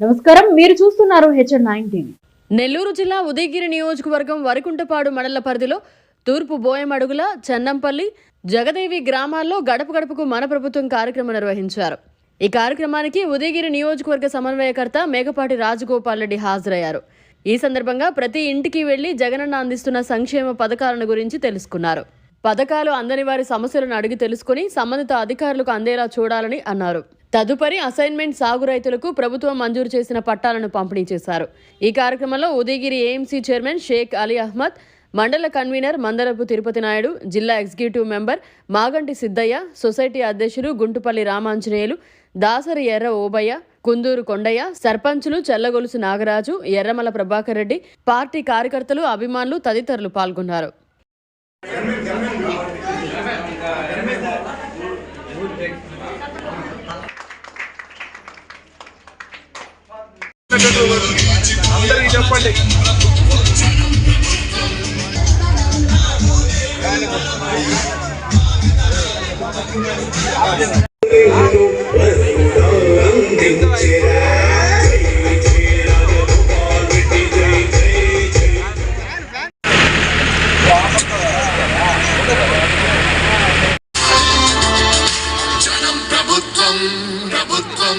నమస్కారం. మీరు చూస్తున్నారు హెచ్ఎన్ నైన్ టీవీ నెల్లూరు జిల్లా ఉదయగిరి నియోజకవర్గం వరికుంటపాడు మండల పరిధిలో తూర్పు బోయమడుగుల చెన్నంపల్లి జగదేవి గ్రామాల్లో గడప గడపకు మన ప్రభుత్వం కార్యక్రమం నిర్వహించారు. ఈ కార్యక్రమానికి ఉదయగిరి నియోజకవర్గ సమన్వయకర్త మేకపాటి రాజగోపాల్ రెడ్డి హాజరయ్యారు. ఈ సందర్భంగా ప్రతి ఇంటికి వెళ్ళి జగనన్న అందిస్తున్న సంక్షేమ పథకాలను గురించి తెలుసుకున్నారు. పథకాలు అందని వారి సమస్యలను అడిగి తెలుసుకుని సంబంధిత అధికారులకు అందేలా చూడాలని అన్నారు. తదుపరి అసైన్మెంట్ సాగు రైతులకు ప్రభుత్వం మంజూరు చేసిన పట్టాలను పంపిణీ చేశారు. ఈ కార్యక్రమంలో ఉదయగిరి ఏఎంసీ చైర్మన్ షేక్ అలీ అహ్మద్ మండల కన్వీనర్ మందరపు తిరుపతి నాయుడు జిల్లా executive member Maganti Siddaiah society అధ్యక్షులు గుంటుపల్లి రామాంజనేయులు దాసరి ఎర్ర ఓబయ్య కుందూరు కొండయ్య సర్పంచులు చెల్లగొలుసు నాగరాజు ఎర్రమల ప్రభాకర్ రెడ్డి పార్టీ కార్యకర్తలు అభిమానులు తదితరులు పాల్గొన్నారు. అందరికి చెప్పండి. ప్రభుత్వం ప్రభుత్వం.